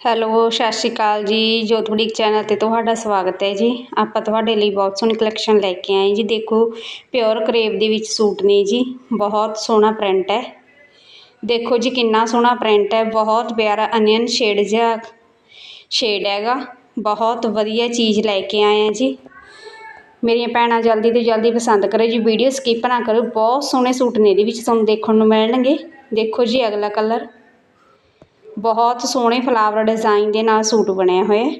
Hello, ਸਤਿ ਸ਼੍ਰੀ ਅਕਾਲ ਜੀ। ਜੋਤ ਬੁਟੀਕ ਚੈਨਲ ਤੇ ਤੁਹਾਡਾ ਸਵਾਗਤ ਹੈ ਜੀ। ਆਪਾਂ ਤੁਹਾਡੇ ਲਈ ਬਹੁਤ ਸੋਹਣੀ ਕਲੈਕਸ਼ਨ ਲੈ ਕੇ ਆਏ ਜੀ। ਦੇਖੋ ਪਿਓਰ ਕਰੇਪ ਦੇ ਵਿੱਚ ਸੂਟ ਨੇ ਜੀ। ਬਹੁਤ ਸੋਹਣਾ ਪ੍ਰਿੰਟ ਹੈ। ਦੇਖੋ ਜੀ, ਕਿੰਨਾ ਸੋਹਣਾ ਪ੍ਰਿੰਟ ਹੈ। ਬਹੁਤ ਪਿਆਰਾ ਅਨੀਅਨ ਸ਼ੇਡ ਜਿਹਾ ਸ਼ੇਡ ਹੈਗਾ। ਬਹੁਤ ਵਧੀਆ ਚੀਜ਼ ਲੈ ਕੇ ਆਏ ਆ ਜੀ। ਮੇਰੀਆਂ ਭੈਣਾਂ ਜਲਦੀ ਤੋਂ ਜਲਦੀ ਪਸੰਦ ਕਰੋ ਜੀ। ਵੀਡੀਓ ਸਕਿਪ ਨਾ ਕਰੋ। ਬਹੁਤ ਸੋਹਣੇ ਸੂਟ ਨੇ ਇਹਦੇ ਵਿੱਚ। ਤੁਹਾਨੂੰ ਦੇਖਣ ਨੂੰ ਮਿਲਣਗੇ। ਦੇਖੋ ਜੀ, ਅਗਲਾ ਕਲਰ ਬਹੁਤ ਸੋਹਣੇ ਫਲਾਵਰ ਡਿਜ਼ਾਈਨ ਦੇ ਨਾਲ ਸੂਟ ਬਣਿਆ ਹੋਇਆ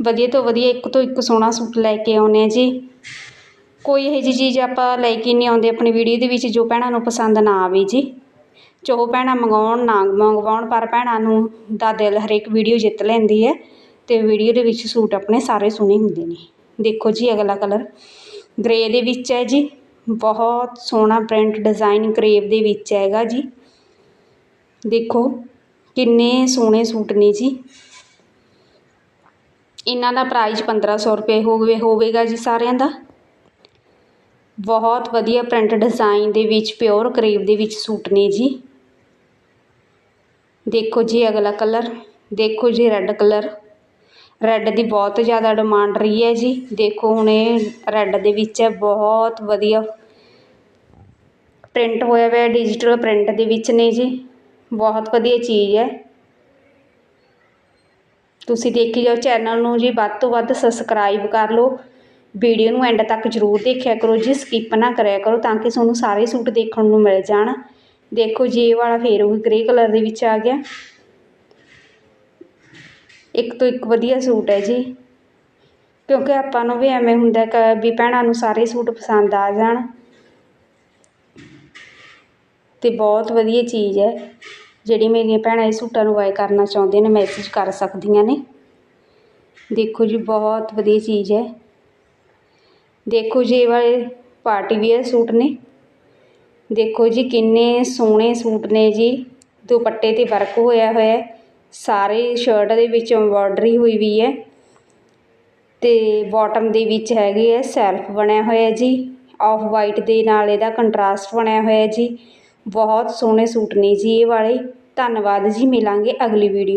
ਵਧੀਆ ਤੋਂ ਵਧੀਆ ਇੱਕ ਤੋਂ ਇੱਕ ਸੋਹਣਾ ਸੂਟ ਲੈ ਕੇ ਆਉਨੇ ਆ ਜੀ। ਕੋਈ ਇਹੋ ਜਿਹੀ ਚੀਜ਼ ਆਪਾਂ ਲੈ ਕੇ ਨਹੀਂ ਆਉਂਦੇ, ਆਪਣੀ ਵੀਡੀਓ ਦੇ ਵਿੱਚ ਜੋ ਭੈਣਾਂ ਨੂੰ ਪਸੰਦ ਨਾ ਆਵੇ ਜੀ। ਚਾਹੋ ਭੈਣਾਂ ਮੰਗਾਉਣ ਨਾ ਮੰਗਵਾਉਣ, ਪਰ ਭੈਣਾਂ ਨੂੰ ਦਾ ਦਿਲ ਹਰੇਕ ਵੀਡੀਓ ਜਿੱਤ ਲੈਂਦੀ ਹੈ ਤੇ ਵੀਡੀਓ ਦੇ ਵਿੱਚ ਸੂਟ ਆਪਣੇ ਸਾਰੇ ਸੋਹਣੇ ਹੁੰਦੇ ਨੇ। ਦੇਖੋ ਜੀ ਅਗਲਾ ਕਲਰ। ਗ੍ਰੇ ਦੇ ਵਿੱਚ ਹੈ ਜੀ। ਬਹੁਤ ਸੋਹਣਾ ਪ੍ਰਿੰਟ ਡਿਜ਼ਾਈਨ ਕਰੇਵ ਦੇ ਵਿੱਚ ਹੈਗਾ ਜੀ। ਦੇਖੋ, ਕਿੰਨੇ ਸੋਹਣੇ ਸੂਟ ਨੇ ਜੀ। ਇਹਨਾਂ ਦਾ ਪ੍ਰਾਈਸ 1500 ਰੁਪਏ ਹੋਵੇ ਹੋਵੇਗਾ ਜੀ ਸਾਰਿਆਂ ਦਾ। ਬਹੁਤ ਵਧੀਆ ਪ੍ਰਿੰਟ ਡਿਜ਼ਾਈਨ ਦੇ ਵਿੱਚ ਪਿਓਰ ਕਰੇਵ ਦੇ ਵਿੱਚ ਸੂਟ ਨੇ ਜੀ। ਦੇਖੋ ਜੀ ਅਗਲਾ ਕਲਰ ਦੇਖੋ ਜੀ ਰੈੱਡ ਕਲਰ ਰੈੱਡ ਦੀ ਬਹੁਤ ਜ਼ਿਆਦਾ ਡਿਮਾਂਡ ਰਹੀ ਹੈ ਜੀ। ਦੇਖੋ ਹੁਣ ਇਹ ਰੈੱਡ ਦੇ ਵਿੱਚ ਹੈ, ਬਹੁਤ ਵਧੀਆ। ਪ੍ਰਿੰਟ ਹੋਇਆ ਹੋਇਆ ਡਿਜੀਟਲ ਪ੍ਰਿੰਟ ਦੇ ਵਿੱਚ ਨੇ ਜੀ। ਬਹੁਤ ਵਧੀਆ ਚੀਜ਼ ਹੈ। ਤੁਸੀਂ ਦੇਖੀ ਜਾਓ ਚੈਨਲ ਨੂੰ ਜੀ, ਵੱਧ ਤੋਂ ਵੱਧ ਸਬਸਕ੍ਰਾਈਬ ਕਰ ਲਓ। ਵੀਡੀਓ ਨੂੰ ਐਂਡ ਤੱਕ ਜ਼ਰੂਰ ਦੇਖਿਆ ਕਰੋ ਜੀ ਸਕਿਪ ਨਾ ਕਰਿਆ ਕਰੋ ਤਾਂ ਕਿ ਤੁਹਾਨੂੰ ਸਾਰੇ ਸੂਟ ਦੇਖਣ ਨੂੰ ਮਿਲ ਜਾਣ। ਦੇਖੋ ਜੀ, ਇਹ ਵਾਲਾ ਫੇਰ ਉਹ ਗ੍ਰੇ ਕਲਰ ਦੇ ਵਿੱਚ ਆ ਗਿਆ। ਇੱਕ ਤੋਂ ਇੱਕ ਵਧੀਆ ਸੂਟ ਹੈ ਜੀ। ਕਿਉਂਕਿ ਆਪਾਂ ਨੂੰ ਵੀ ਐਵੇਂ ਹੁੰਦਾ ਕਿ, ਵੀ ਭੈਣਾਂ ਨੂੰ ਸਾਰੇ ਸੂਟ ਪਸੰਦ ਆ ਜਾਣ। ਤੇ ਬਹੁਤ ਵਧੀਆ ਚੀਜ਼ ਹੈ। ਜਿਹੜੀ ਮੇਰੀਆਂ ਭੈਣਾਂ ਇਹ ਸੂਟਾਂ ਨੂੰ ਬਾਏ ਕਰਨਾ ਚਾਹੁੰਦੀਆਂ ਨੇ ਮੈਸੇਜ ਕਰ ਸਕਦੀਆਂ ਨੇ। ਦੇਖੋ ਜੀ, ਬਹੁਤ ਵਧੀਆ ਚੀਜ਼ ਹੈ। ਦੇਖੋ ਜੀ, ਇਹ ਵਾਲੇ ਪਾਰਟੀ ਵੇਅਰ ਸੂਟ ਨੇ। ਦੇਖੋ ਜੀ, ਕਿੰਨੇ ਸੋਹਣੇ ਸੂਟ ਨੇ ਜੀ। ਦੁਪੱਟੇ ਤੇ ਵਰਕ ਹੋਇਆ ਹੋਇਆ ਸਾਰੇ ਸ਼ਰਟ ਦੇ ਵਿੱਚ ਐਮਬੋਡਰੀ ਹੋਈ ਵੀ ਹੈ। ਤੇ ਬਾਟਮ ਦੇ ਵਿੱਚ ਹੈਗੇ ਹੈ ਸੈਲਫ ਬਣਿਆ ਹੋਇਆ ਜੀ। ਆਫ ਵਾਈਟ ਦੇ ਨਾਲ ਇਹਦਾ ਕੰਟਰਾਸਟ ਬਣਿਆ ਹੋਇਆ ਜੀ। ਬਹੁਤ ਸੋਹਣੇ ਸੂਟ ਨੇ ਜੀ ਇਹ ਵਾਲੇ। ਧੰਨਵਾਦ ਜੀ ਮਿਲਾਂਗੇ ਅਗਲੀ ਵੀਡੀਓ